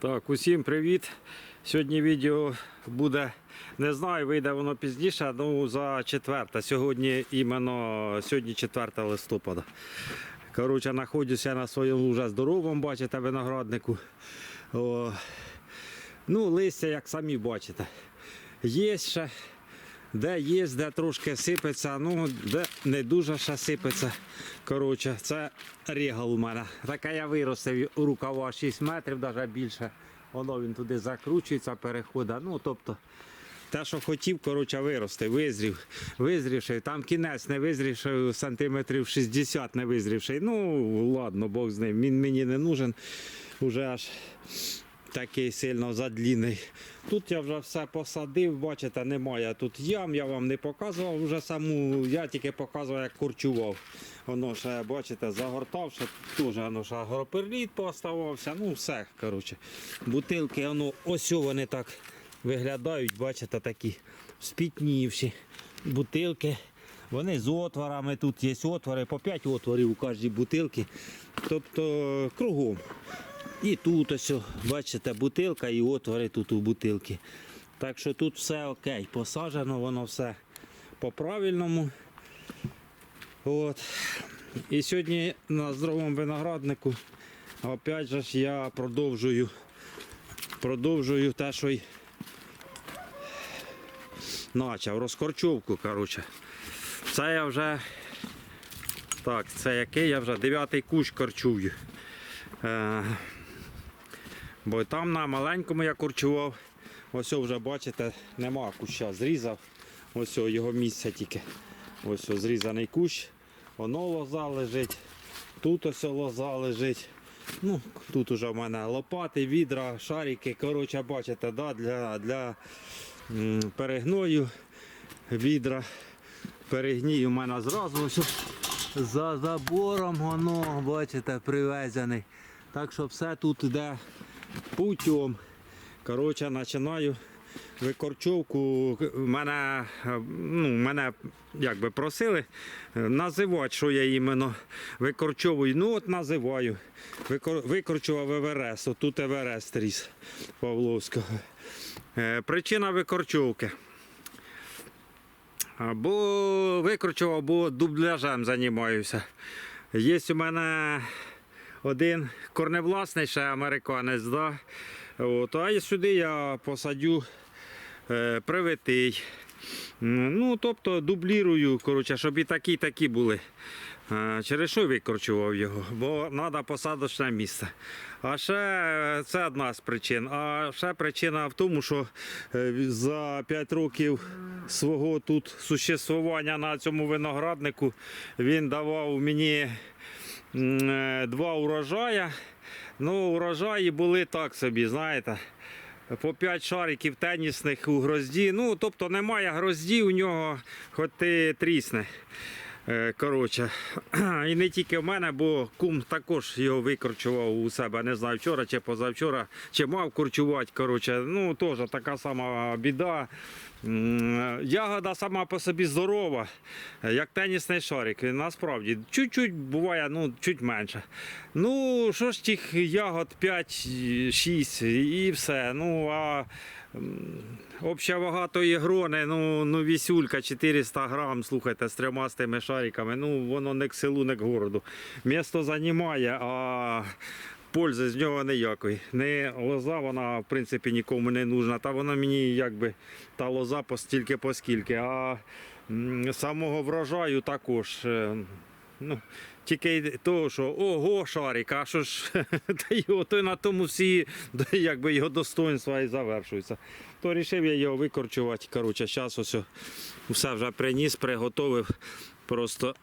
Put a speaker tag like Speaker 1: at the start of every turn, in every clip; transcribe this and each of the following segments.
Speaker 1: Так, усім привіт. Сьогодні відео буде, не знаю, вийде воно пізніше, ну за четверте. Сьогодні іменно сьогодні 4 листопада. Коротше, знаходжуся на своєму вже здоровому, бачите, винограднику. О, ну, листя, як самі бачите. Є ще, де є, де трошки сипеться, ну де не дуже ще сипеться. Коротше, це регал у мене. Така я виростив рукава 6 метрів, навіть більше. Воно він туди закручується, переходить. Ну, тобто, те, що хотів, коротше, вирости, визрів, визрівший. Там кінець не визрівший, сантиметрів 60 не визрівший. Ну, ладно, Бог з ним. Він мені не нужен. Уже аж такий сильно задлінний. Тут я вже все посадив, бачите, немає тут ям, я вам не показував вже саму, я тільки показував, як корчував. Воно ще, бачите, загортав, ще теж воно ще агроперліт поставався, ну все, коротше. Бутилки, воно, ось вони так виглядають, бачите, такі спітнівші бутилки. Вони з отворами, тут є отвори, по 5 отворів у кожній бутилці. Тобто кругом. І тут ось, бачите, бутилка і отвори тут у бутилки. Так що тут все окей, посаджено, воно все по-правильному. От. І сьогодні на здоровому винограднику опять же ж я продовжую, продовжую те, що й почав. Розкорчовку, коротше. Це я вже. Так, це який я вже дев'ятий кущ корчую. Е, Бо там на маленькому я корчував. Ось вже бачите, нема куща. Зрізав. Ось його місце тільки. Ось зрізаний кущ. Воно лоза лежить. Тут ось лоза лежить. Ну, тут уже в мене лопати, відра, шарики. Коротше, бачите, да, для, для перегною відра. Перегній у мене зразу ось за забором воно, бачите, привезений. Так що все тут йде путем. Коротше, починаю викорчовку. Мене, ну, мене якби просили називати, що я іменно викорчовую. Ну от називаю. Викор, викорчував Еверест. Отут Еверест ріс Павловського. Е, Причина викорчовки. Або викручував, або дубляжем займаюся. Є у мене один корневласний ще американець. Да? От, а сюди я посадю е, привитий. Ну, тобто дублірую, коротше, щоб і такі, і такі були. Е, Через що викорчував його? Бо треба посадочне місце. А ще е, це одна з причин. А ще причина в тому, що е, за 5 років свого тут существування на цьому винограднику він давав мені два урожая. Ну, урожаї були так собі, знаєте. По 5 шариків тенісних у грозді. Ну, тобто немає грозді у нього, хоч ти трісне. Е, Коротше, і не тільки в мене, бо кум також його викорчував у себе. Не знаю, вчора чи позавчора, чи мав корчувати. Коротше, ну теж така сама біда. Ягода сама по собі здорова, як тенісний шарик. Насправді, чуть-чуть буває, ну, чуть менше. Ну, що ж тих ягод 5-6 і все. Ну, а обща вага тої грони, ну, ну вісюлька 400 грам, слухайте, з трьома з тими шариками, ну, воно не к селу, не к городу. Місто займає, а пользи з нього ніякої. Не лоза, вона в принципі нікому не нужна. Та вона мені якби та лоза постільки поскільки. А самого врожаю також. Ну, тільки того, що ого, шарик, а що ж то на тому всі якби його достоинства і завершуються. То вирішив я його викорчувати. Коротше, зараз ось все вже приніс, приготовив. Просто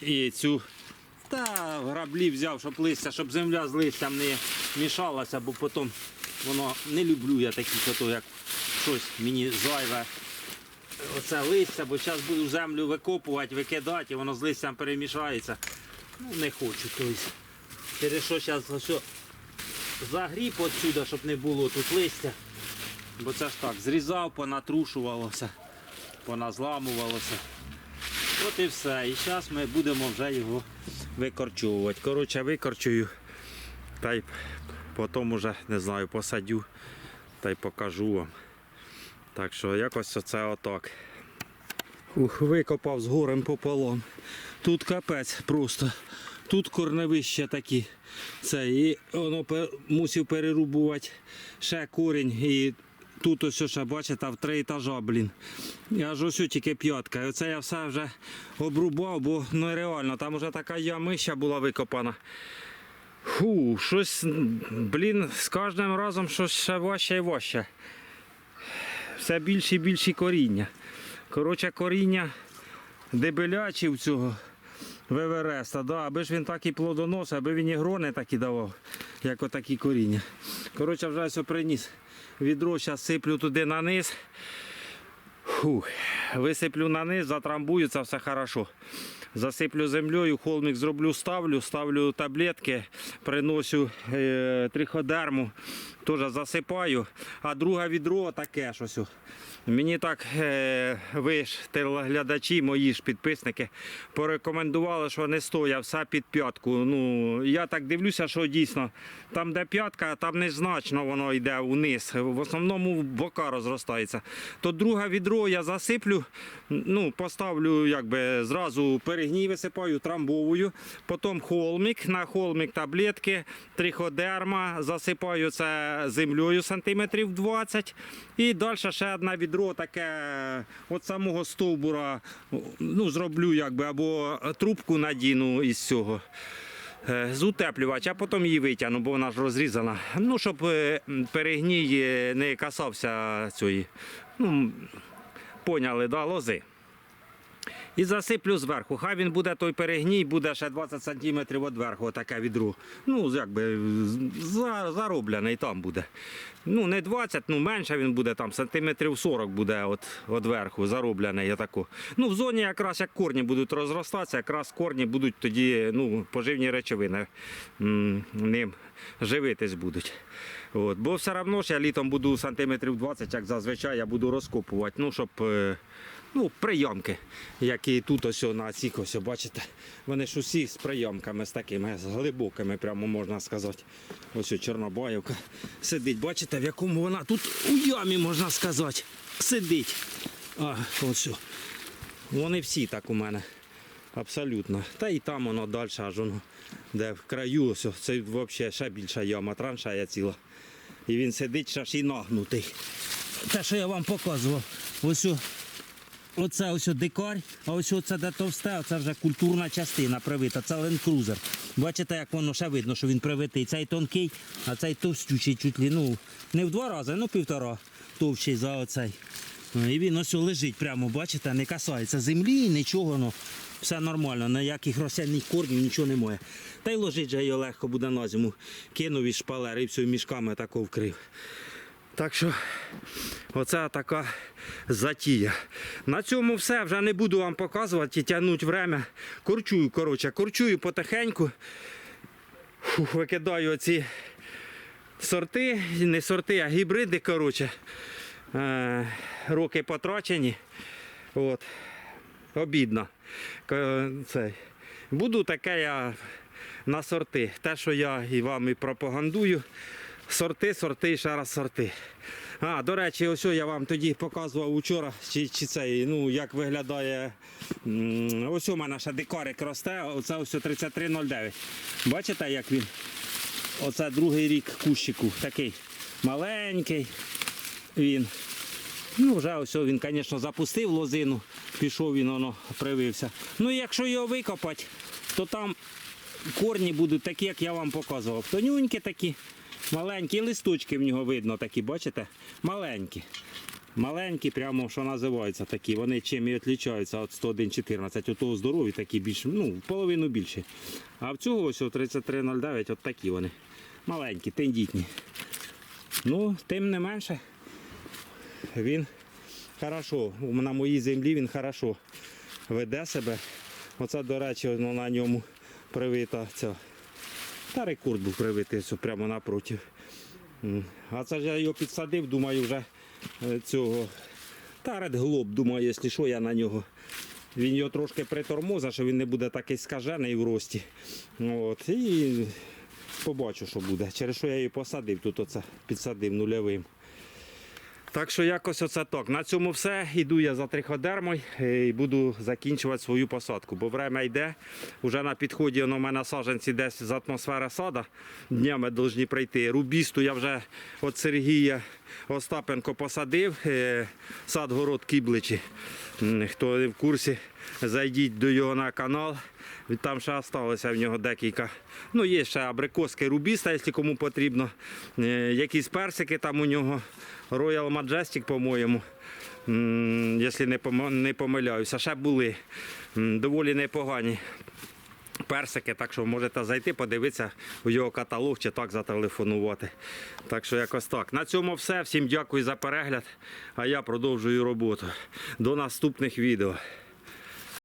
Speaker 1: і цю та граблі взяв, щоб листя, щоб земля з листям не мішалася, бо потім воно не люблю я такі, як щось мені зайве. Оце листя, бо зараз буду землю викопувати, викидати, і воно з листям перемішається. Ну не хочу. Тобто. Через що зараз все загріб отсюди, щоб не було тут листя. Бо це ж так, зрізав, понатрушувалося, поназламувалося. От і все. І зараз ми будемо вже його викорчовувати. Коротше, викорчую та й Потім уже не знаю, посадю та й покажу вам. Так що якось оце отак. Ух, викопав з горем пополам. Тут капець просто. Тут корневища такі. Це, і воно мусив перерубувати ще корінь. І тут ось ще, бачите, в три етажа, блін. Аж ось тільки п'ятка. І оце я все вже обрубав, бо ну реально, там вже така ямища була викопана. Фу, щось, блін, з кожним разом щось ще важче і важче. Все більше і більше коріння. Коротше, коріння дебелячі в цього ВВРС, да, аби ж він так і плодоносив, аби він і грони такі давав, як отакі коріння. Коротше, вже все приніс. Відро зараз сиплю туди на низ. Фух. Висиплю на низ, затрамбую, це все хорошо. Засиплю землею, холмик зроблю, ставлю, ставлю таблетки, приношу е, триходерму, теж засипаю. А друге відро таке щось. Мені так е, ви ж телеглядачі, мої ж підписники, порекомендували, що не стоя все під п'ятку. Ну, я так дивлюся, що дійсно там, де п'ятка, там незначно воно йде вниз. В основному бока розростається. То друге відро я засиплю, ну, поставлю якби зразу перегній висипаю, трамбовую, потім холмик, на холмик таблетки, триходерма, засипаю це землею сантиметрів 20. І далі ще одне відро таке от самого стовбура, ну, зроблю якби, або трубку надіну із цього. е, З утеплювач, а потім її витягну, бо вона ж розрізана. Ну, щоб е, перегній е, не касався цієї. Ну, поняли, да, лози. І засиплю зверху. Хай він буде той перегній, буде ще 20 см від верху, таке відро. Ну, якби за- зароблений там буде. Ну, не 20, ну менше він буде там, сантиметрів 40 буде от, от верху, зароблений. Отаку. Ну, в зоні якраз як корні будуть розростатися, якраз корні будуть тоді ну, поживні речовини ним живитись будуть. От. Бо все одно ж я літом буду сантиметрів 20, як зазвичай, я буду розкопувати, ну, щоб. Ну, прийомки, які тут ось на цих ось, бачите, вони ж усі з прийомками, з такими, з глибокими, прямо можна сказати. Ось о, Чорнобаївка сидить, бачите, в якому вона тут у ямі, можна сказати, сидить. А, ось. Вони всі так у мене. Абсолютно. Та і там воно далі, аж воно, де в краю, ось, це взагалі ще більша яма, траншея ціла. І він сидить ще ж і нагнутий. Те, що я вам показував. Ось Оце ось дикар, а ось оце де товсте, це вже культурна частина привита, це ленд-крузер. Бачите, як воно ще видно, що він привитий. Цей тонкий, а цей товстючий чуть ли, ну, не в два рази, ну півтора товщий за оцей. Ну, І він ось лежить прямо, бачите, не касається землі, нічого, ну, все нормально, ніяких рослинних корнів, нічого немає. Та й ложить же його легко буде на зиму. Кинув із шпалери і все, мішками тако вкрив. Так що оце така затія. На цьому все. Вже не буду вам показувати і тягнути время. Корчую, коротше, корчую потихеньку. Фух, викидаю оці сорти, не сорти, а гібриди, коротше. Е, роки потрачені. От. Обідно. Цей. Буду таке я на сорти. Те, що я і вам і пропагандую. Сорти, сорти і ще раз сорти. А, до речі, ось я вам тоді показував учора, чи, чи цей, ну, як виглядає. Ось у мене ще дикарик росте, оце ось 3309. Бачите, як він? Оце другий рік кущику. Такий маленький. Він. Ну, вже ось він, звісно, запустив лозину, пішов він, воно привився. Ну, якщо його викопати, то там корні будуть такі, як я вам показував. Тонюнькі такі, маленькі, листочки в нього видно такі, бачите? Маленькі. Маленькі, прямо що називаються такі. Вони чим і відрізняються від 101,14. У того здорові такі більш, ну, половину більші. А в цього ось 33,09 от такі вони. Маленькі, тендітні. Ну, тим не менше, він хорошо. На моїй землі він хорошо веде себе. Оце, до речі, ну, на ньому привита ця. Та рекорд був привитий прямо напротив. А це ж я його підсадив, думаю, вже е, цього. Та редглоб, думаю, якщо що, я на нього. Він його трошки притормозив, що він не буде такий скажений в рості. От. І побачу, що буде. Через що я її посадив, тут оце підсадив нульовим. Так що якось оце так. На цьому все. Іду я за триходермою е, і буду закінчувати свою посадку. Бо время йде. Уже на підході воно в мене саджанці десь з атмосфери сада. Днями повинні прийти. Рубісту я вже від Сергія Остапенко посадив. е, Сад город Кібличі. Хто не в курсі, зайдіть до його на канал. Там ще залишилося в нього декілька. Ну, є ще абрикоски рубіста, якщо кому потрібно. Е, Якісь персики там у нього. Royal Majestic, по-моєму. Якщо не помиляюся. Ще були доволі непогані персики, так що можете зайти, подивитися у його каталог чи так зателефонувати. Так що якось так. На цьому все. Всім дякую за перегляд. А я продовжую роботу. До наступних відео.